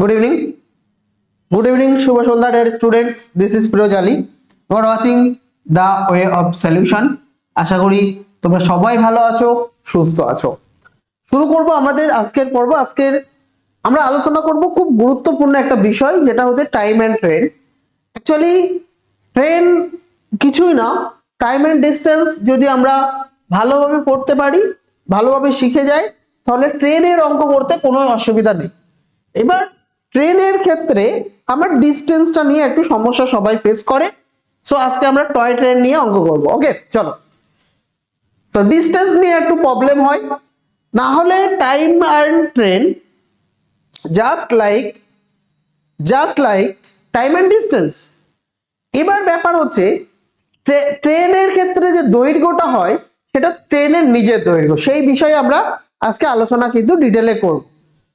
Good evening. Good evening, Shubha Shandha, dear students. This is Firoz Ali. You are watching the way of solution. আশা করি তোমরা সবাই ভালো আছো সুস্থ আছো শুরু করব আমাদের আজকের পর্ব আজকের আমরা আলোচনা করব খুব গুরুত্বপূর্ণ একটা বিষয় যেটা হচ্ছে time and train actually train কিছুই না টাইম অ্যান্ড ডিস্টেন্স যদি আমরা ভালোভাবে পড়তে পারি ভালোভাবে শিখে যাই তাহলে ট্রেনের অঙ্ক করতে কোনো অসুবিধা নেই এবার ট্রেনের ক্ষেত্রে আমার ডিস্টেন্সটা নিয়ে একটু সমস্যা সবাই ফেস করে। সো আজকে আমরা টয় ট্রেন নিয়ে অঙ্ক করব। ওকে চলো। তো ডিস্টেন্স নিয়ে একটু প্রবলেম হয়। না হলে time and train just like just like time and distance এবার ব্যাপার হচ্ছে, ট্রে- ট্রেনের ক্ষেত্রে যে দৈর্ঘ্যটা হয়, সেটা ট্রেনের নিজের দৈর্ঘ্য। সেই বিষয়ে আমরা আজকে আলোচনা কিন্তু ডিটেলে করব।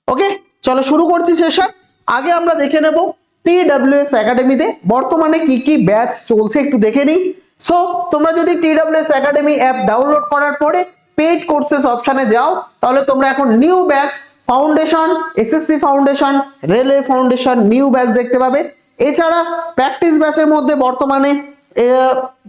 ওকে চলো শুরু করছি সেশন আগে আমরা দেখে নেব টি ডাব্লিউএস একাডেমিতে বর্তমানে কি কি ব্যাচ চলছে, একটু দেখে নিই। সো তোমরা যদি T WS academy app download করার পরে পেইড কোর্সেস অপশানে যাও, তাহলে তোমরা এখন new batch foundation SSC foundation railway foundation new batch দেখতে পাবে। এছাড়া প্র্যাকটিস ব্যাচের মধ্যে বর্তমানে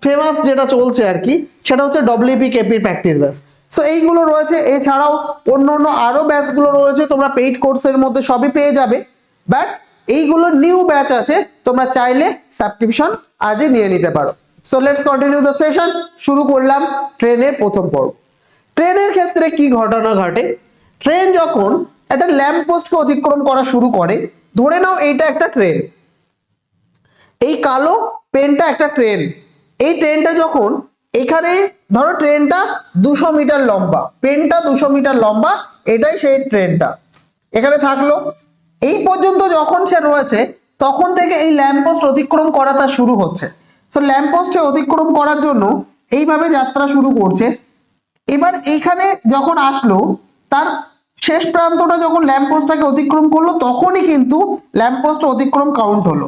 ফেমাস যেটা চলছে আর কি সেটা হচ্ছে ডব্লিউপি কেপির প্র্যাকটিস ব্যাচ সো এইগুলো রয়েছে। এছাড়াও অন্য অন্য আরও ব্যাচগুলো রয়েছে, তোমরা পেইড কোর্সের মধ্যে সবই পেয়ে যাবে। বাট এইগুলো নিউ ব্যাচ আছে, তোমরা চাইলে সাবস্ক্রিপশন আজই নিয়ে নিতে পারো। So let's continue the session শুরু করলাম ট্রেনের প্রথম পর্ব। ট্রেনের ক্ষেত্রে কি ঘটনা ঘটে? ট্রেন যখন একটা ল্যাম্প পোস্টকে অতিক্রম করা শুরু করে, ধরে নাও এইটা একটা ট্রেন। এই কালো পেনটা একটা ট্রেন। এই ট্রেনটা যখন এখানে, ধরো ট্রেনটা দুশো মিটার লম্বা। পেনটা দুশো মিটার লম্বা, এটাই সেই ট্রেনটা। এখানে থাকল এই পর্যন্ত যখন সে রয়েছে, তখন থেকে এই ল্যাম্পপোস্ট অতিক্রম করা তার শুরু হচ্ছে। তো ল্যাম্পপোস্টে অতিক্রম করার জন্য এইভাবে যাত্রা শুরু করছে। এবার এইখানে যখন আসলো, তার শেষ প্রান্তটা যখন ল্যাম্পপোস্টটাকে অতিক্রম করল, তখনই কিন্তু ল্যাম্পপোস্ট অতিক্রম কাউন্ট হলো।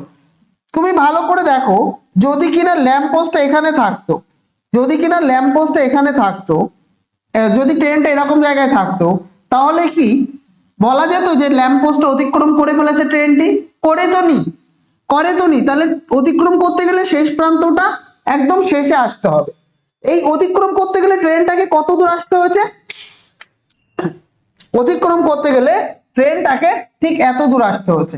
তুমি ভালো করে দেখো, যদি কিনা ল্যাম্প পোস্টটা এখানে থাকতো, যদি কিনা ল্যাম্প পোস্টটা এখানে থাকতো যদি ট্রেনটা এরকম জায়গায় থাকতো, তাহলে কি বলা যেত যে ল্যাম্প পোস্টটা অতিক্রম করে ফেলেছে ট্রেনটি করে তো নি। করে তো নি। তাহলে অতিক্রম করতে গেলে শেষ প্রান্তটা একদম শেষে আসতে হবে। এই অতিক্রম করতে গেলে ট্রেনটাকে কত দূর আসতে হয়েছে? অতিক্রম করতে গেলে ট্রেনটাকে ঠিক এত দূর আসতে হচ্ছে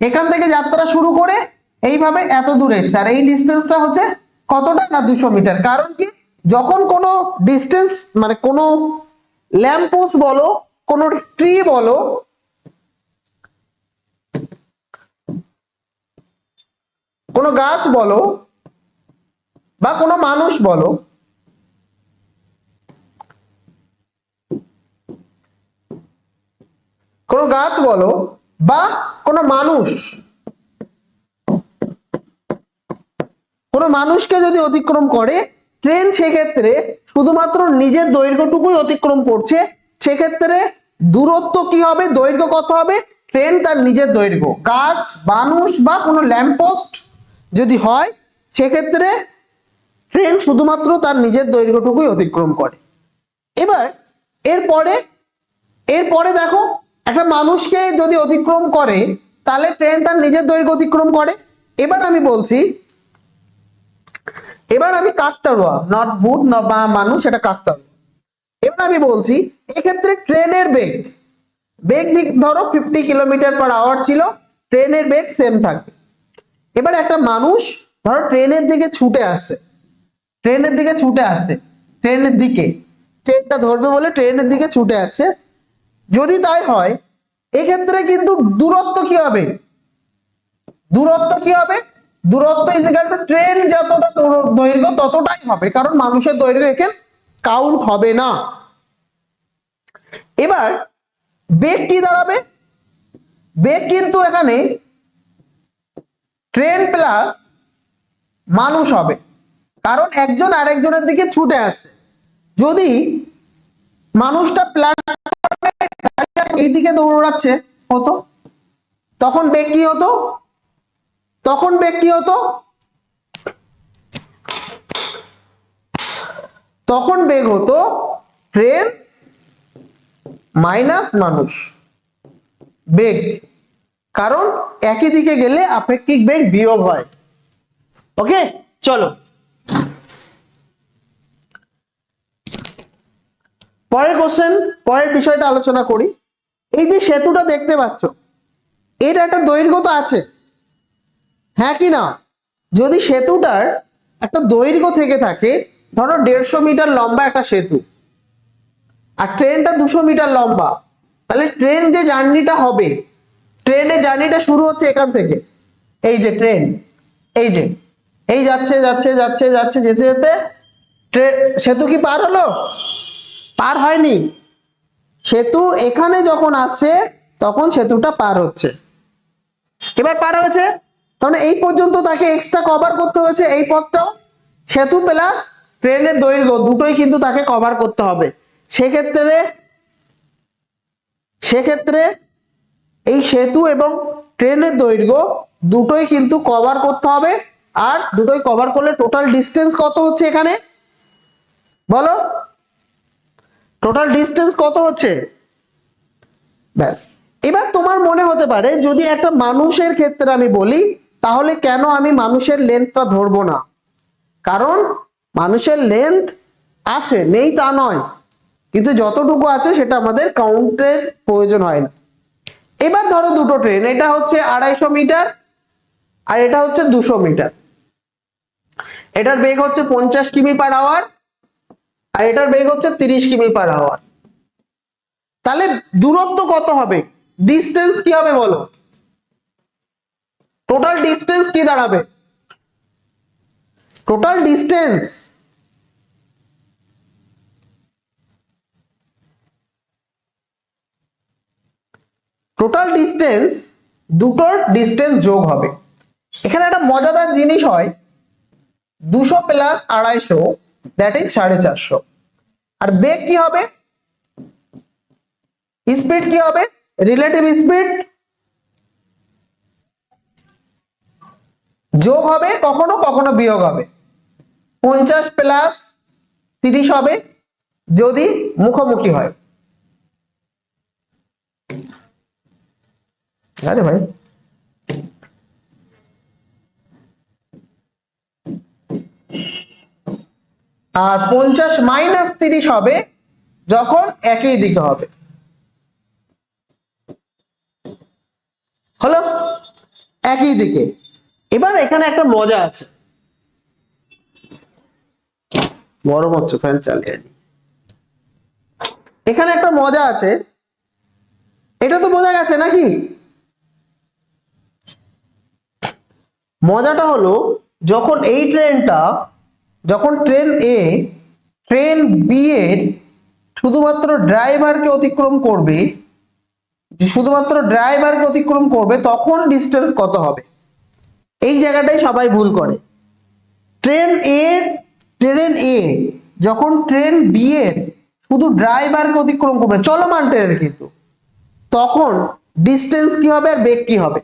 এখান থেকে যাত্রা শুরু করে এইভাবে এত দূরে এসছে। আর এই ডিস্টেন্সটা হচ্ছে কতটা না দুশো মিটার? কারণ কি? যখন কোনো ডিস্টেন্স মানে কোনো ল্যাম্প পোস্ট বলো কোনো ট্রি বলো। কোনো গাছ বলো বা কোনো মানুষ বলো। কোনো গাছ বলো বা কোনো মানুষ। কোনো মানুষকে যদি অতিক্রম করে, ট্রেন সেক্ষেত্রে শুধুমাত্র নিজের দৈর্ঘ্যটুকুই অতিক্রম করছে, সেক্ষেত্রে দূরত্ব কি হবে? দৈর্ঘ্য কত হবে? ট্রেন তার নিজের দৈর্ঘ্য। গাছ মানুষ বা কোনো ল্যাম্পপোস্ট যদি হয়, সেক্ষেত্রে ট্রেন শুধুমাত্র তার নিজের দৈর্ঘ্যটুকুই অতিক্রম করে। এবার, এরপরে এরপরে দেখো, একটা মানুষকে যদি অতিক্রম করে, তাহলে ট্রেন তার নিজের দৈর্ঘ্য অতিক্রম করে। এবার আমি বলছি, এবার আমি কাকতাড়ুয়া নট বুট ন বা মানুষ এটা কাকতাড়ুয়া। এবার আমি বলছি, এক্ষেত্রে ট্রেনের বেগ। বেগ ধরো ফিফটি কিলোমিটার পার আওয়ার ছিল, ট্রেনের বেগ সেম থাকবে। এবার একটা মানুষ, ধরো ট্রেনের দিকে ছুটে আসছে, ট্রেনের দিকে ছুটে আসছে, ট্রেনের দিকে। ট্রেনটা ধরবে বলে ট্রেনের দিকে ছুটে আসছে। যদি তাই হয়, এক্ষেত্রে কিন্তু দূরত্ব কি হবে? দূরত্ব কি হবে? দূরত্ব ইজ ট্রেন যতটা দূর- দৈর্ঘ্য ততটাই হবে, কারণ মানুষের দৈর্ঘ্য এখানে কাউন্ট হবে না। এবার বেগ কি দাঁড়াবে? বেগ কিন্তু এখানে ট্রেন প্লাস মানুষ হবে। কারণ একজন আরেকজনের দিকে ছুটে আসছে। যদি মানুষটা প্ল্যাটফর্মে এইদিকে দৌড়াচ্ছে, হতো। তখন বেগ কি হতো? তখন বেগ কি হতো? তখন বেগ হতো ট্রেন মাইনাস মানুষ। বেগ। কারণ একই দিকে গেলে আপেক্ষিক বেগ বিয়োগ হয়। ওকে? চলো। পরের কোশ্চেন পরের বিষয়টা আলোচনা করি। এই যে সেতুটা দেখতে পাচ্ছ, এর একটা দৈর্ঘ্য তো আছে। হ্যাঁ কি না? যদি সেতুটার একটা দৈর্ঘ্য থেকে থাকে ধরো দেড়শো মিটার লম্বা একটা সেতু, আর ট্রেনটা দুশো মিটার লম্বা, তাহলে ট্রেন যে জার্নিটা হবে, ট্রেনের জার্নিটা শুরু হচ্ছে এখান থেকে, এই যে ট্রেন, এই যে, এই যাচ্ছে যাচ্ছে যাচ্ছে যাচ্ছে, যেতে যেতে ট্রেন সেতু কি পার হলো? পার হয়নি, সেতু এখানে যখন আসছে তখন সেতুটা পার হচ্ছে, এবার পার হয়েছে, তাহলে এই পর্যন্ত তাকে এক্সট্রা কভার করতে হয়েছে এই পথটাও, সেতু প্লাস ট্রেনের দৈর্ঘ্য দুটোই কিন্তু তাকে কভার করতে হবে। সেক্ষেত্রে সেক্ষেত্রে এই সেতু এবং ট্রেনের দৈর্ঘ্য দুটোই কিন্তু কভার করতে হবে। আর দুটোই কভার করলে টোটাল ডিস্টেন্স কত হচ্ছে এখানে? বলো? টোটাল ডিস্টেন্স কত হচ্ছে? ব্যাস। এবার তোমার মনে হতে পারে, যদি একটা মানুষের ক্ষেত্রে আমি বলি, তাহলে কেন আমি মানুষের লেন্থটা ধরবো না? কারণ মানুষের লেন্থ আছে, নেই তা নয়। কিন্তু যতটুকু আছে সেটা আমাদের কাউন্টের প্রয়োজন হয় না। এবার ধরো দুটো ট্রেন এটা হচ্ছে আড়াইশো মিটার আর এটা হচ্ছে দুশো মিটার এটার বেগ হচ্ছে পঞ্চাশ কিমি পার আওয়ার আর এটার বেগ হচ্ছে তিরিশ কিমি পার আওয়ার তাহলে দূরত্ব কত হবে? ডিস্টেন্স কি হবে বলো? টোটাল ডিস্টেন্স কি দাঁড়াবে? টোটাল ডিস্টেন্স টোটাল ডিস্টেন্স দুটোর ডিস্টেন্স যোগ হবে। এখানে একটা মজাদার জিনিস হয়। দুশো প্লাস আড়াইশো দ্যাট ইজ সাড়ে চারশো। আর বেগ কি হবে? স্পিড কি হবে? রিলেটিভ স্পিড যোগ হবে, কখনো কখনো বিয়োগ হবে। পঞ্চাশ প্লাস তিরিশ হবে যদি মুখোমুখি হয়। আরে ভাই। আর পঞ্চাশ মাইনাস তিরিশ হবে যখন একই দিকে হবে। হলো? একই দিকে। এবার এখানে একটা মজা আছে। গরম হচ্ছে ফ্যান চালিয়ে। এখানে একটা মজা আছে। এটা তো বোঝা গেছে নাকি? মজাটা হলো, যখন এই ট্রেনটা, যখন ট্রেন এ ট্রেন বি এর শুধুমাত্র ড্রাইভারকে অতিক্রম করবে, শুধুমাত্র ড্রাইভারকে অতিক্রম করবে, তখন ডিস্টেন্স কত হবে? এই জায়গাটাই সবাই ভুল করে। ট্রেন এ ট্রেন এ যখন ট্রেন বি এর শুধু ড্রাইভারকে অতিক্রম করবে, চলমান ট্রেনের কিন্তু, তখন ডিস্টেন্স কি হবে আর বেগ কি হবে?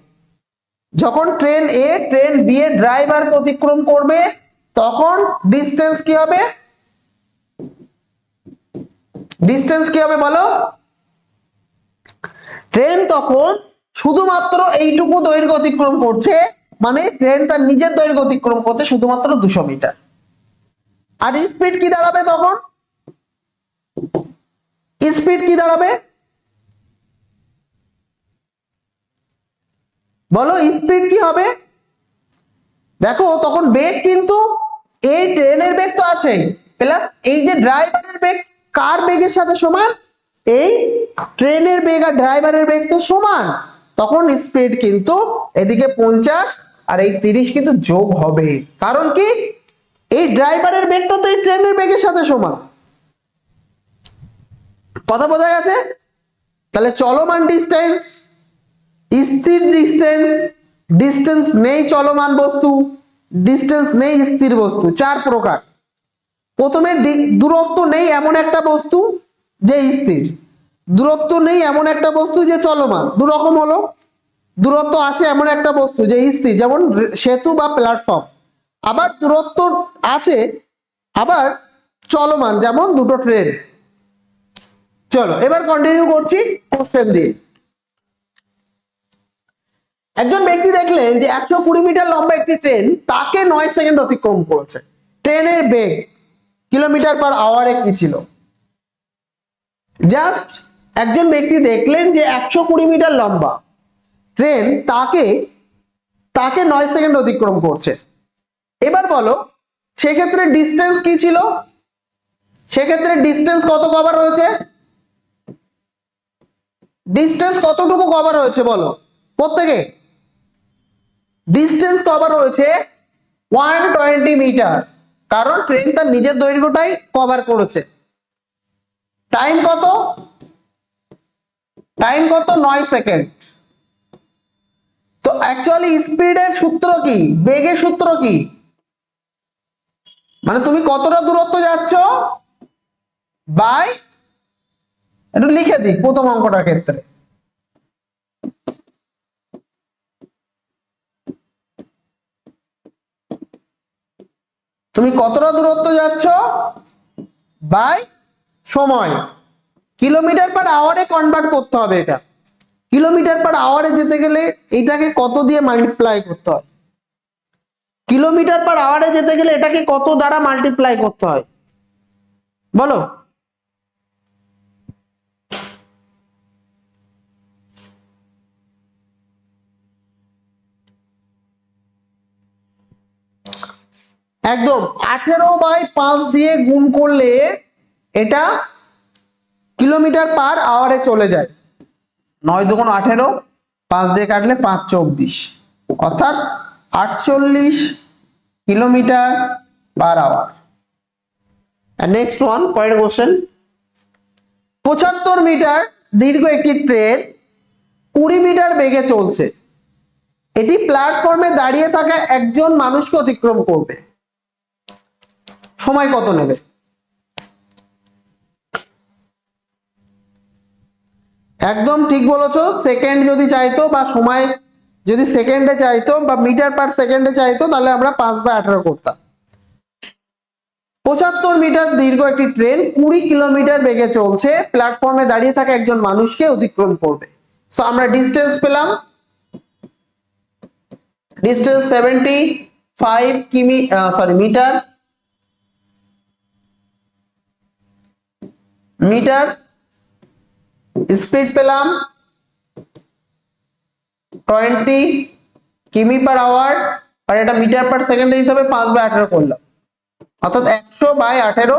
যখন ট্রেন এ ট্রেন বি এর ড্রাইভারকে অতিক্রম করবে, তখন ডিস্টেন্স কি হবে? ডিস্টেন্স কি হবে বলো? ট্রেন তখন শুধুমাত্র এইটুকু দৈর্ঘ্য অতিক্রম করছে মানে ট্রেন তার নিজের দৈর্ঘ্য অতিক্রম করতে শুধুমাত্র দুশো মিটার। আর স্পিড কি দাঁড়াবে তখন? স্পিড কি দাঁড়াবে? বলো স্পিড কি হবে? দেখো, তখন বেগ কিন্তু এই ট্রেনের বেগ তো আছে। প্লাস এই যে ড্রাইভারের বেগ কার বেগের সাথে সমান? এই ট্রেনের বেগ আর ড্রাইভারের বেগ তো সমান। তখন স্পিড কিন্তু এদিকে পঞ্চাশ আর এই তিরিশ কিন্তু যোগ হবে। কারণ কি? এই ড্রাইভারের বেগটা তো এই ট্রেনের বেগের সাথে সমান। কথা বোঝা গেছে? তাহলে চলমান ডিস্টেন্স স্থির ডিস্টেন্স ডিস্টেন্স নেই চলমান বস্তু ডিস্টেন্স নেই স্থির বস্তু, চার প্রকার। প্রথমে দূরত্ব নেই এমন একটা বস্তু যে স্থির। দূরত্ব নেই এমন একটা বস্তু যে চলমান। দু রকম হলো। দূরত্ব আছে এমন একটা বস্তু যে স্থির। যেমন সেতু বা প্ল্যাটফর্ম আবার দূরত্ব আছে, আবার চলমান, যেমন দুটো ট্রেন। চলো, এবার কন্টিনিউ করছি কোশ্চেন দিয়ে। একজন ব্যক্তি দেখলেন যে একশো কুড়ি মিটার লম্বা একটি ট্রেন, তাকে নয় সেকেন্ড অতিক্রম করেছে। ট্রেনের বেগ কিলোমিটার পার আওয়ারে কি ছিল? জাস্ট একজন ব্যক্তি দেখলেন যে একশো কুড়ি মিটার লম্বা ট্রেন তাকে তাকে নয় সেকেন্ড অতিক্রম করছে। এবার বলো, সেক্ষেত্রে ডিস্টেন্স কি ছিল? সেক্ষেত্রে ডিস্টেন্স কত কভার হয়েছে? ডিস্টেন্স কতটুকু কভার হয়েছে বলো, প্রত্যেকে? ডিস্টেন্স কভার হয়েছে ওয়ান টোয়েন্টি মিটার কারণ ট্রেন তার নিজের দৈর্ঘ্যটাই কভার করেছে। টাইম কত? টাইম কত? নয় সেকেন্ড তো অ্যাকচুয়ালি স্পিডের সূত্র কি? বেগের সূত্র কি? মানে তুমি কতটা দূরত্ব যাচ্ছ? বাই একটু লিখে দিই প্রথম অঙ্কটার ক্ষেত্রে। তুমি কতটা দূরত্ব যাচ্ছ? বাই সময়। কিলোমিটার পার আওয়ারে কনভার্ট করতে হবে এটা। কিলোমিটার পার আওয়ারে যেতে গেলে এটাকে কত দিয়ে মাল্টিপ্লাই করতে হয়? কিলোমিটার পার আওয়ারে যেতে গেলে এটাকে কত দ্বারা মাল্টিপ্লাই করতে হয়? বলো। একদম আঠেরো বাই পাঁচ দিয়ে গুণ করলে এটা কিলোমিটার পার আওয়ারে চলে যায়। নয় দুগুণ আঠেরো, পাঁচ দিয়ে কাটলে পাঁচ চব্বিশ। অর্থাৎ আটচল্লিশ kilometre per hour next one point question পঁচাত্তর মিটার দীর্ঘ একটি ট্রেন কুড়ি মিটার বেগে চলছে। এটি প্ল্যাটফর্মে দাঁড়িয়ে থাকা একজন মানুষকে অতিক্রম করবে। সময় কত নেবে? একদম ঠিক বলেছ। সেকেন্ড যদি চাইতো বা সময় যদি সেকেন্ডে চাইতো বা মিটার পার সেকেন্ডে চাইতো, তাহলে আমরা পাঁচ বা আঠারো করতাম। পঁচাত্তর মিটার দীর্ঘ একটি ট্রেন কুড়ি কিলোমিটার বেগে চলছে প্ল্যাটফর্মে দাঁড়িয়ে থাকা একজন মানুষকে অতিক্রম করবে। সো আমরা ডিস্টেন্স পেলাম। ডিস্টেন্স সেভেন্টি ফাইভ কিমি সরি মিটার মিটার স্পিড পেলাম। টোয়েন্টি কিমি পার আওয়ার আর এটা মিটার পার সেকেন্ড হিসাবে পাঁচ বাই আঠেরো করলাম। অর্থাৎ একশো বাই আঠেরো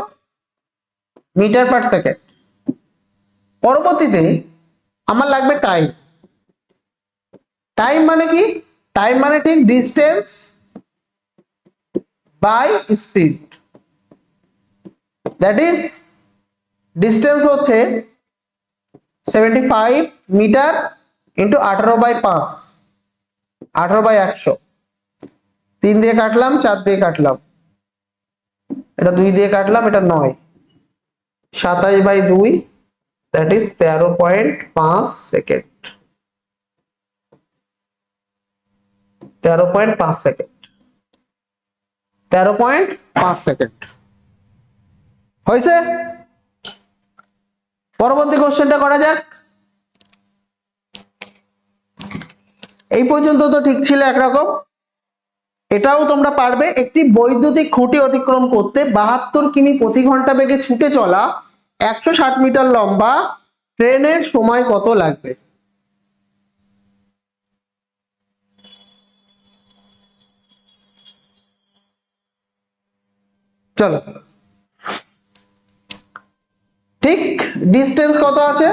মিটার পার সেকেন্ড পরবর্তীতে আমার লাগবে টাইম টাইম মানে কি? টাইম মানে ঠিক distance by speed that is distance হচ্ছে সেভেন্টি ফাইভ মিটার ইন্টু আঠারো বাই পাঁচ, আঠারো বাই একশো। তিন দিয়ে কাটলাম, চার দিয়ে কাটলাম। এটা দুই দিয়ে কাটলাম, এটা নয়। সাতাশ বাই দুই দ্যাট ইজ তেরো পয়েন্ট পাঁচ সেকেন্ড। তেরো পয়েন্ট পাঁচ সেকেন্ড। তেরো পয়েন্ট পাঁচ সেকেন্ড। হয়েছে? পরবর্তী কোশ্চেনটা করা যাক। এই পর্যন্ত তো ঠিক ছিল একরকম। এটাও তোমরা পারবে। একটি বৈদ্যুতিক খুঁটি অতিক্রম করতে বাহাত্তর কিমি প্রতি ঘণ্টা বেগে ছুটে চলা একশো ষাট মিটার লম্বা ট্রেনের সময় কত লাগবে? চলো। ঠিক? ডিস্টেন্স কত আছে?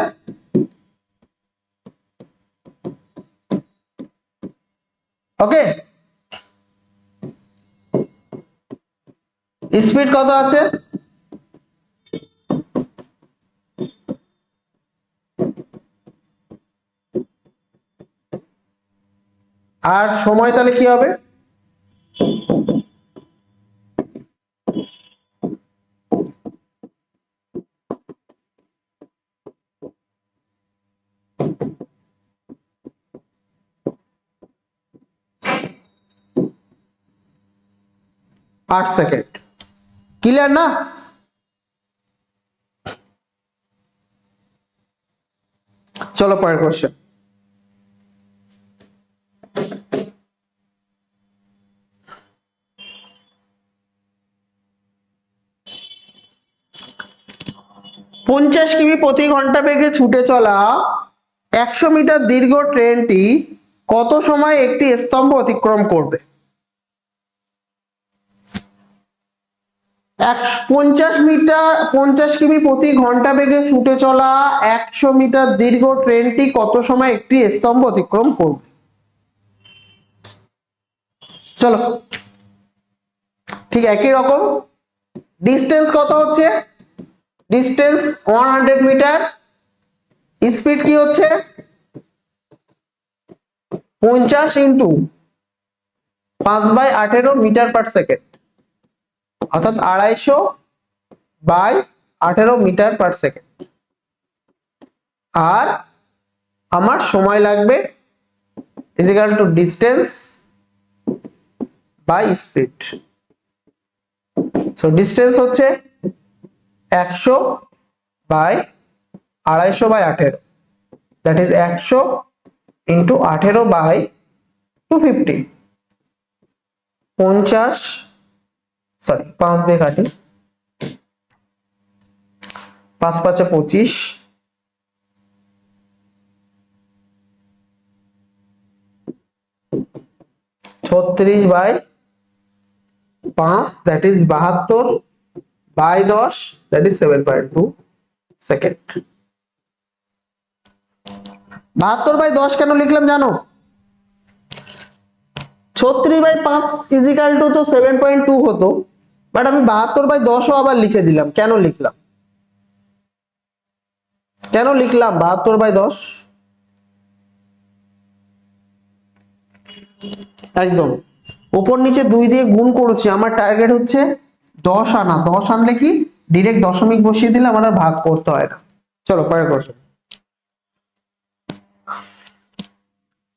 ওকে স্পিড কত আছে? আর সময় তাহলে কি হবে? আট সেকেন্ড। ক্লিয়ার না? চলো পরের কোশ্চেন পঞ্চাশ কিমি প্রতি ঘণ্টা বেগে ছুটে চলা একশো মিটার দীর্ঘ ট্রেনটি কত সময় একটি স্তম্ভ অতিক্রম করবে? পঞ্চাশ মিটার, পঞ্চাশ কিমি প্রতি ঘণ্টা বেগে ছুটে চলা একশো মিটার দীর্ঘ ট্রেনটি কত সময় একটি স্তম্ভ অতিক্রম করবে? চলো। ঠিক একই রকম। ডিস্টেন্স কত হচ্ছে? Distance one hundred metre. Speed কি হচ্ছে? পঞ্চাশ ইন্টু পাঁচ বাই আঠেরো মিটার পার সেকেন্ড অর্থাৎ আড়াইশো বাই আঠেরো মিটার পার সেকেন্ড। আর আমার সময় লাগবে is equal to distance by speed so distance হচ্ছে একশো বাই আড়াইশো বাই আঠেরো। দ্যাট ইজ একশো ইন্টু আঠেরো বাই টু ফিফটি পঞ্চাশ সরি পাঁচ দিয়ে কাটি। পাঁচ পাঁচে পঁচিশ। ছত্রিশ বাই পাঁচ দ্যাট ইজ বাহাত্তর বাই দশ that is seven point two second বাহাত্তর বাই দশ কেন লিখলাম জানো? ছত্রিশ বাই পাঁচ ইজিক্যাল টু তো সেভেন পয়েন্ট টু হতো। বাট আমি বাহাত্তর বাই দশও আবার লিখে দিলাম। কেন লিখলাম? কেন লিখলাম বাহাত্তর বাই দশ? একদম। উপর নিচে দুই দিয়ে গুণ করেছি। আমার টার্গেট হচ্ছে দশ আনা। দশ আনলে কি? ডিরেক্ট দশমিক বসিয়ে দিলে আমার ভাগ করতে হয় না। চলো, পরের কোশ্চেন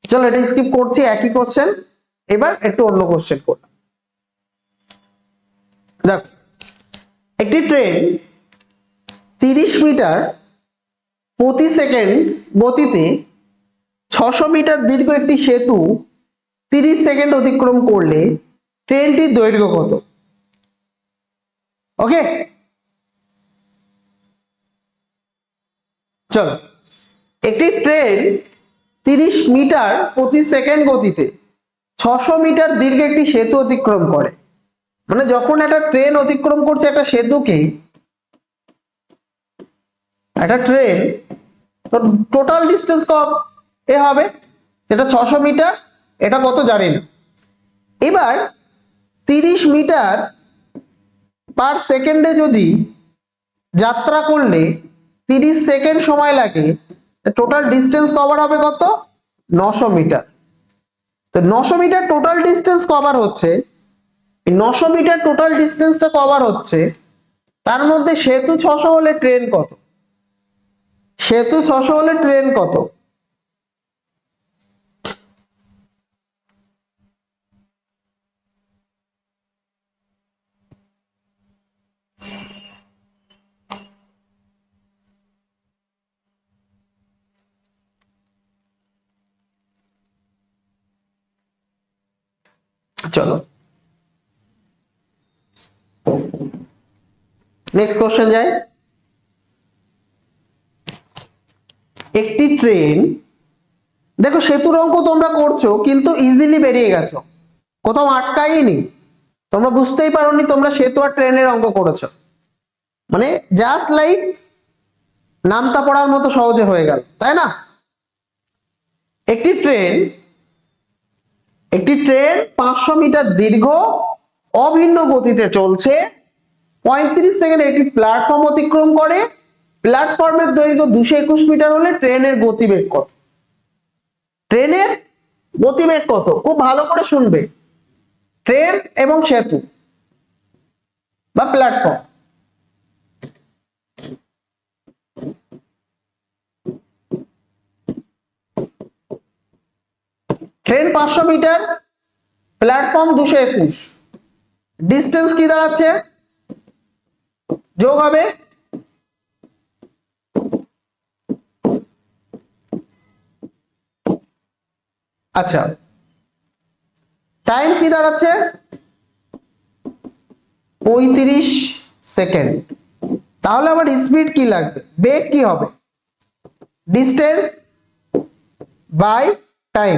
চলো, এটা স্কিপ করছি। একই কোশ্চেন এবার একটু অন্য কোশ্চেন করলাম। দেখো, একটি ট্রেন তিরিশ মিটার প্রতি সেকেন্ড গতিতে ছশো মিটার দীর্ঘ একটি সেতু তিরিশ সেকেন্ড অতিক্রম করলে ট্রেনটির দৈর্ঘ্য কত? ওকে চলো, একটি ট্রেন তিরিশ মিটার প্রতি সেকেন্ড গতিতে ছশো মিটার দীর্ঘ একটি সেতু অতিক্রম করে। মানে যখন একটা ট্রেন অতিক্রম করছে একটা সেতুকে, একটা ট্রেন তো টোটাল ডিস্টেন্স কত? এ হবে, যেটা ছশো মিটার, এটা কত জানি না। এবার তিরিশ মিটার পার সেকেন্ডে যদি যাত্রা করলে তিরিশ সেকেন্ড সময় লাগে টোটাল ডিস্টেন্স কভার হবে কত? নশো মিটার। তো নশো মিটার টোটাল ডিস্টেন্স কভার হচ্ছে নশো মিটার টোটাল ডিস্টেন্সটা কভার হচ্ছে, তার মধ্যে সেতু ছশো হলে ট্রেন কত? সেতু ছশো হলে ট্রেন কত? চলো। নেক্সট কোশ্চেন যাই একটি ট্রেন দেখো সেতুর অঙ্ক তোমরা করছ, কিন্তু ইজিলি বেরিয়ে গেছো। কোথাও আটকাইনি তোমরা বুঝতেই পারোনি তোমরা সেতু আর ট্রেনের অঙ্ক করেছ। মানে জাস্ট লাইক নামতা পড়ার মতো সহজে হয়ে গেল, তাই না? একটি ট্রেন একটি ট্রেন পাঁচশো মিটার দীর্ঘ অভিন্ন গতিতে চলছে। পঁয়ত্রিশ সেকেন্ডে একটি প্ল্যাটফর্ম অতিক্রম করে। প্ল্যাটফর্মের দৈর্ঘ্য দুশো একুশ মিটার হলে ট্রেনের গতিবেগ কত? ট্রেনের গতিবেগ কত? খুব ভালো করে শুনবে। ট্রেন এবং সেতু বা প্ল্যাটফর্ম ট্রেন পাঁচশো মিটার প্ল্যাটফর্ম দুশো একুশ। ডিস্টেন্স কি দাঁড়াচ্ছে? যোগ হবে। আচ্ছা। টাইম কি দাঁড়াচ্ছে? পঁয়ত্রিশ সেকেন্ড। তাহলে আমার স্পিড কি লাগবে? বেগ কি হবে? ডিস্টেন্স বাই টাইম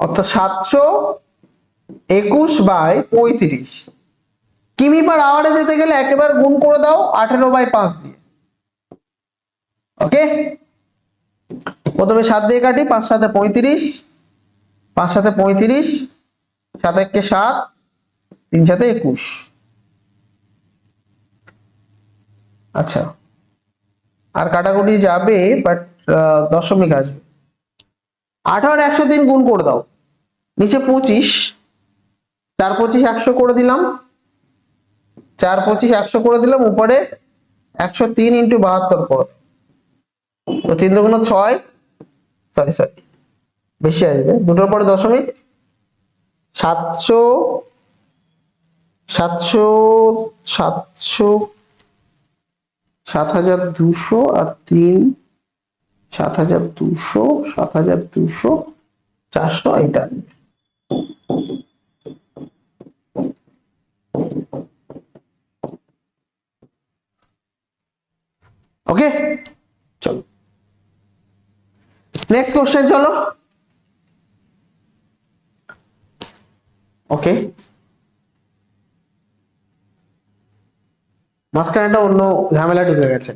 অর্থাৎ সাতশো একুশ বাই পঁয়ত্রিশ। কিমি পার আওয়ারে যেতে গেলে একেবারে গুণ করে দাও আঠেরো বাই পাঁচ দিয়ে। ওকে? প্রথমে সাত দিয়ে কাটি, পাঁচ সাথে পঁয়ত্রিশ, পাঁচ সাথে পঁয়ত্রিশ, সাত এককে সাত, তিন সাথে একুশ। আচ্ছা আর কাটাকুটি যাবে বাট দশমিক আসবে। আঠারো একশো তিন গুণ করে দাও, নিচে পঁচিশ চার পঁচিশ একশো করে দিলাম। চার পঁচিশ একশো করে দিলাম, উপরে একশো তিন ইন্টু বাহাত্তর করে তিন দুগুণ ছয় সরি সরি বেশি আসবে। দুটোর পরে দশমিক সাতশো সাতশো সাতশো, সাত হাজার দুশো আর তিন, সাত হাজার দুশো, সাত হাজার দুশো, চারশো এটা আসবে। ওকে চলো নেক্সট কোশ্চেন চলো। ওকে মাঝখানে একটা অন্য ঝামেলা ঢুকে গেছে।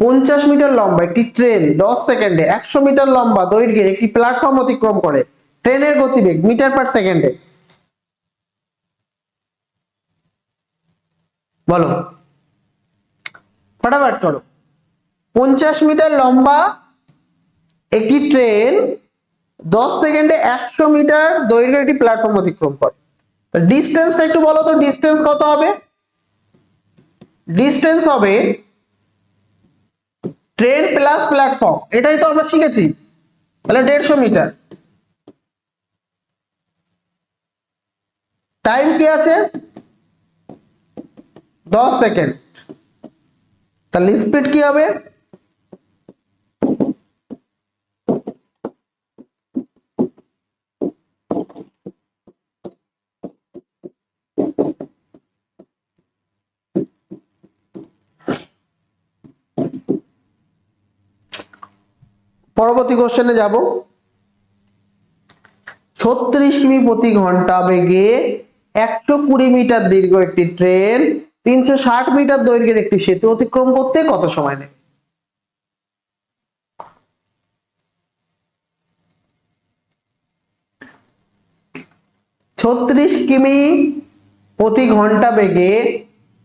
পঞ্চাশ মিটার লম্বা একটি ট্রেন দশ সেকেন্ডে একশো মিটার লম্বা দৈর্ঘ্যের একটি প্ল্যাটফর্ম অতিক্রম করে। ট্রেনের গতিবেগ মিটার পার সেকেন্ডে বলো। ফটাফট করো। পঞ্চাশ মিটার লম্বা একটি ট্রেন দশ সেকেন্ডে একশো মিটার দৈর্ঘ্যের একটি প্ল্যাটফর্ম অতিক্রম করে। ডিস্টেন্সটা একটু বলো তো ডিস্টেন্স কত হবে? ডিস্টেন্স হবে ট্রেন প্লাস প্ল্যাটফর্ম এটাই তো আমরা শিখেছি, তাহলে দেড়শো মিটার। টাইম কি আছে? দশ সেকেন্ড। তাহলে স্পিড কি হবে? পরবর্তী কোশ্চেনে যাব। ছত্রিশ কিমি প্রতি ঘণ্টা বেগে একশো কুড়ি মিটার দীর্ঘ একটি ট্রেন তিনশো ষাট মিটার দৈর্ঘ্যের একটি সেতু অতিক্রম করতে কত সময় নেবে? ছত্রিশ কিমি প্রতি ঘণ্টা বেগে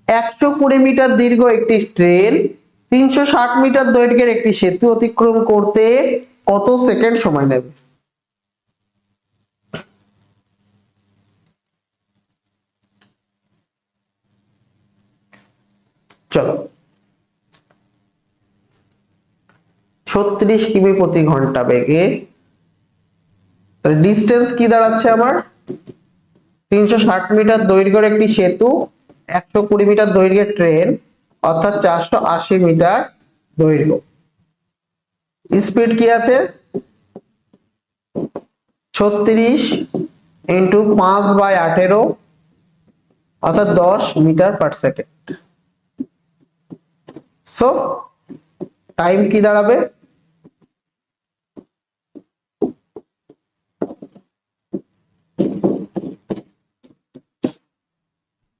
একশো কুড়ি মিটার দীর্ঘ একটি ট্রেন তিনশো ষাট মিটার দৈর্ঘ্যের একটি সেতু অতিক্রম করতে কত সেকেন্ড সময় নেবে? চলো। ছত্রিশ কিমি প্রতি ঘণ্টা বেগে। তাহলে ডিস্টেন্স কি দাঁড়াচ্ছে আমার? তিনশো ষাট মিটার দৈর্ঘ্যের একটি সেতু, একশো কুড়ি মিটার দৈর্ঘ্যের ট্রেন অর্থাৎ চারশো আশি মিটার দৈর্ঘ্য। স্পিড কি আছে? ছত্রিশ ইন্টু পাঁচ বাই আঠেরো, অর্থাৎ দশ metre per second. So time কি দাঁড়াবে?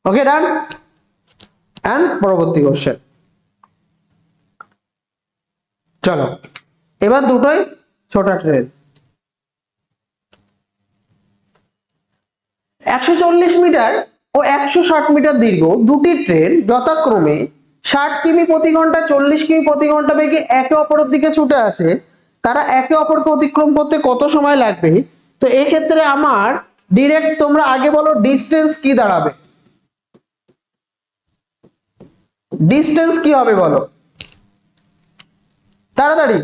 ওকে ডান অ্যান্ড পরবর্তী কোশ্চেন চলো, এবার দুটোই ছোট ট্রেন একশো চল্লিশ মিটার ও একশো ষাট মিটার দীর্ঘ দুটি ট্রেন যথাক্রমে ষাট কিমি প্রতি ঘণ্টা, চল্লিশ কিমি প্রতি ঘণ্টা বেগে একে অপরের দিকে ছুটে আসে। তারা একে অপরকে অতিক্রম করতে কত সময় লাগবে? তো এক্ষেত্রে আমার ডিরেক্ট তোমরা আগে বলো ডিস্টেন্স কি দাঁড়াবে? ডিস্টেন্স কি হবে বলো? তাড়াতাড়ি।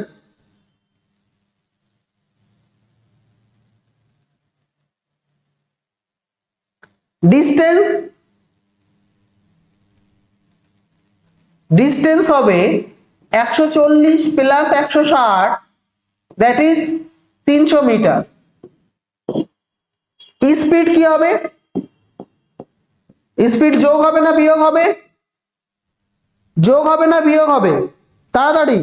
ডিস্টেন্স ডিস্টেন্স হবে একশো চল্লিশ প্লাস একশো ষাট দ্যাট ইজ তিনশো মিটার স্পিড কি হবে? স্পিড যোগ হবে না বিয়োগ হবে? যোগ হবে না বিয়োগ হবে? তাড়াতাড়ি।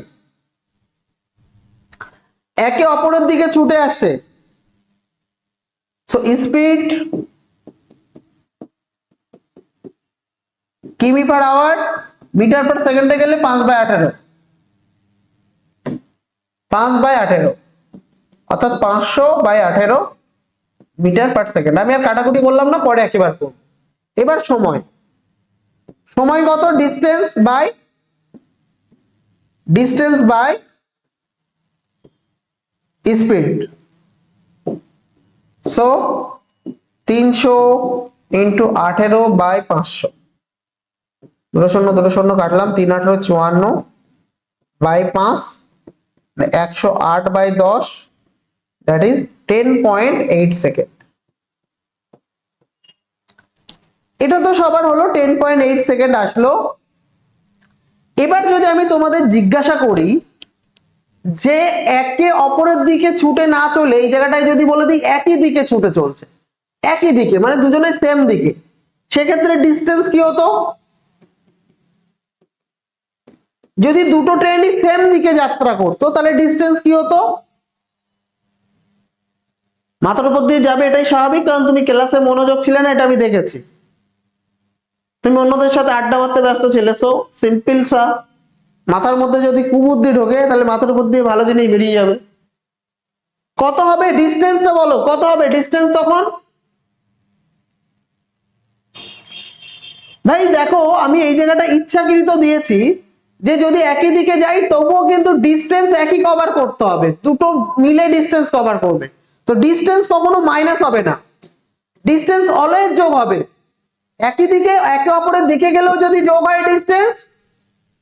একে অপরের দিকে ছুটে আসছে। সো স্পিড কিমি পার আওয়ার মিটার পার সেকেন্ডে গেলে পাঁচ বাই আঠেরো। পাঁচ বাই আঠেরো। অর্থাৎ পাঁচশো বাই আঠেরো মিটার পার সেকেন্ড আমি আর কাটাকুটি করলাম না, পরে একেবার করব। এবার সময়। সময় কত distance by distance by speed so তিনশো ইন্টু আঠেরো বাই পাঁচশো। দুটো শূন্য দুটো শূন্য কাটলাম, তিন আঠেরো, চুয়ান্ন বাই পাঁচ একশো আট বাই দশ that is ten point eight second এটা তো সবার হলো টেন পয়েন্ট এইট সেকেন্ড আসলো। এবার যদি আমি তোমাদের জিজ্ঞাসা করি যে একে অপরের দিকে ছুটে না চলে, এই জায়গাটায় যদি বলে দিই একই দিকে ছুটে চলছে, একই দিকে মানে দুজনে সেম দিকে, সেক্ষেত্রে ডিস্টেন্স কি হতো? যদি দুটো ট্রেনই সেম দিকে যাত্রা করতো, তাহলে ডিস্টেন্স কি হতো? মাথার উপর দিয়ে যাবে, এটাই স্বাভাবিক, কারণ তুমি ক্লাসে মনোযোগ ছিলে না, এটা আমি দেখেছি। তুমি অন্যদের সাথে আড্ডা মারতে ব্যস্ত ছিলে সো সিম্পল সা মাথার মধ্যে যদি কুবুদ্ধি ঢোকে, তাহলে মাথার উপর দিয়ে ভালো জিনিস বেরিয়ে যাবে। কত হবে ডিস্টেন্সটা বলো, কত হবে ডিস্টেন্স তখন? ভাই দেখো, আমি এই জায়গাটা ইচ্ছাকৃত দিয়েছি যে যদি একই দিকে যাই, তবুও কিন্তু ডিস্টেন্স একই কভার করতে হবে। দুটো মিলে ডিস্টেন্স কভার করবে। তো ডিস্টেন্স কখনো মাইনাস হবে না। ডিস্টেন্স অলওয়েজ যোগ হবে। একই দিকে একে অপরের দিকে গেলেও যদি যোগ হয় ডিস্টেন্স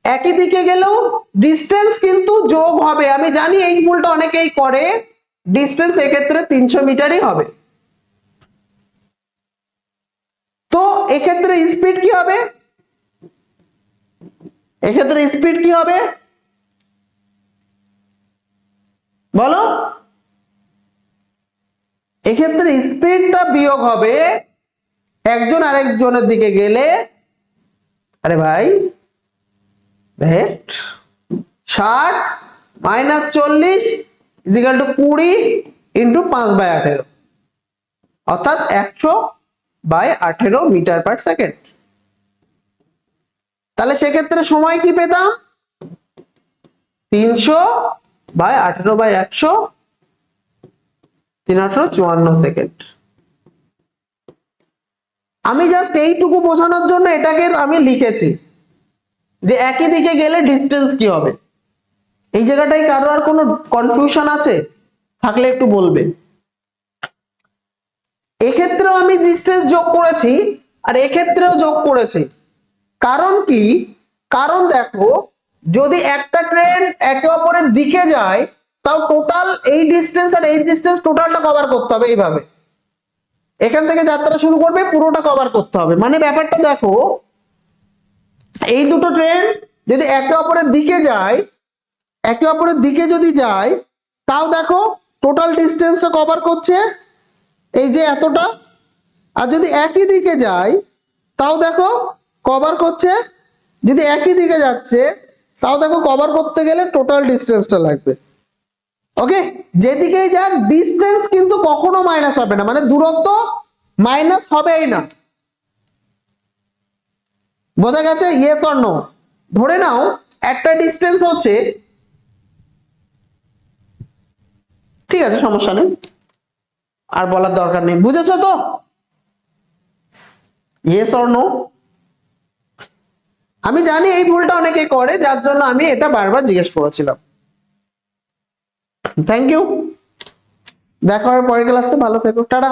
একই দিকে গেলেও ডিস্টেন্স কিন্তু যোগ হবে। আমি জানি এই ভুলটা অনেকেই করে। ডিস্টেন্স এক্ষেত্রে তিনশো মিটারই হবে। তো এক্ষেত্রে স্পিড কি হবে? এক্ষেত্রে স্পিড কি হবে? বলো। এক্ষেত্রে স্পিডটা বিয়োগ হবে একজন আরেকজনের দিকে গেলে, আরে ভাই ষাট মাইনাস চল্লিশ ইজিক্যাল টু কুড়ি ইন্টু পাঁচ বাই আঠেরো। অর্থাৎ একশো বাই আঠেরো মিটার পার সেকেন্ড তাহলে সেক্ষেত্রে সময় কি পেতাম? তিনশো বাই আঠেরো বাই একশো, তিন আঠেরো চুয়ান্ন সেকেন্ড আমি জাস্ট এইটুকু বোঝানোর জন্য এটাকে আমি লিখেছি যে একই দিকে গেলে ডিস্টেন্স কি হবে? এই জায়গাটায় কারও আর কোনো কনফিউশন আছে? থাকলে একটু বলবে। এক্ষেত্রেও আমি ডিস্টেন্স যোগ করেছি আর এক্ষেত্রেও যোগ করেছি। কারণ কি? কারণ দেখো, যদি একটা ট্রেন একে অপরের দিকে যায়, তাও টোটাল এই ডিস্টেন্স আর এই ডিস্টেন্স টোটালটা কভার করতে হবে এইভাবে। এখান থেকে যাত্রা শুরু করবে, পুরোটা কভার করতে হবে। মানে ব্যাপারটা দেখো, এই দুটো ট্রেন যদি একে অপরের দিকে যায়, একে অপরের দিকে যদি যায়, তাও দেখো টোটাল ডিস্টেন্সটা কভার করছে, এই যে এতটা। আর যদি একই দিকে যায়, তাও দেখো কভার করছে, যদি একই দিকে যাচ্ছে, তাও দেখো কভার করতে গেলে টোটাল ডিস্টেন্সটা লাগবে। ওকে যেদিকেই যাক ডিস্টেন্স কিন্তু কখনো মাইনাস হবে না। মানে দূরত্ব মাইনাস হবেই না। বোঝা গেছে? ইয়েস অর নো ধরে নাও, একটা ডিস্টেন্স হচ্ছে। ঠিক আছে, সমস্যা নেই। আর বলার দরকার নেই। বুঝেছ তো? ইয়েস অর নো আমি জানি এই ভুলটা অনেকে করে, যার জন্য আমি এটা বারবার জিজ্ঞেস করেছিলাম। থ্যাংক ইউ দেখা হবে পরের ক্লাসে ভালো থেকো। টাটা।